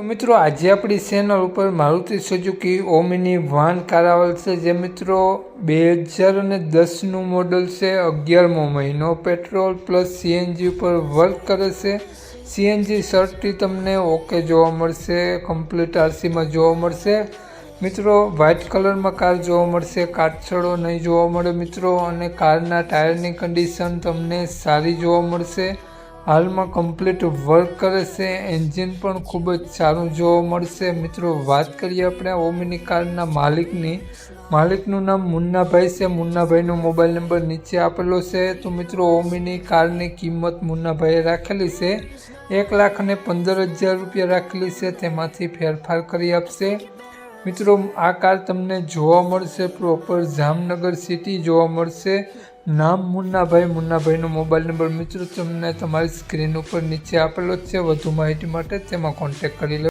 તો મિત્રો, આજે આપણી ચેનલ ઉપર Maruti Suzuki omni van car આવેલ છે. જે મિત્રો બે હજાર અને દસનું મોડલ છે. અગિયારમો મહિનો પેટ્રોલ પ્લસ સીએનજી ઉપર વર્ક કરે છે. સીએનજી શર્ટથી તમને ઓકે જોવા મળશે કમ્પ્લીટ આરસીમાં જોવા મળશે. મિત્રો વ્હાઇટ કલરમાં કાર જોવા મળશે, કાટછડો નહીં જોવા મળે મિત્રો, અને કારના ટાયરની કન્ડિશન તમને સારી જોવા મળશે. હાલમાં કમ્પ્લીટ વર્ક કરે છે. એન્જિન પણ ખૂબ જ સારું જોવા મળશે. મિત્રો, વાત કરીએ આપણે ઓમિની કારના માલિકની. માલિકનું નામ મુન્નાભાઈ છે. મુન્નાભાઈનો મોબાઈલ નંબર નીચે આપેલો છે. તો મિત્રો ઓમિની કારની કિંમત મુન્નાભાઈએ રાખેલી છે. એક લાખ અને પંદર હજાર રૂપિયા રાખેલી છે. તેમાંથી ફેરફાર કરી આપશે. મિત્રો, આ કાર તમને જોવા મળશે. પ્રોપર જામનગર સિટી જોવા મળશે. નામ મુન્નાભાઈ. મુન્નાભાઈનો મોબાઈલ નંબર મિત્રો, તમને તમારી સ્ક્રીન ઉપર નીચે આપેલો છે. વધુ માહિતી માટે તેમાં કોન્ટેક્ટ કરી લો.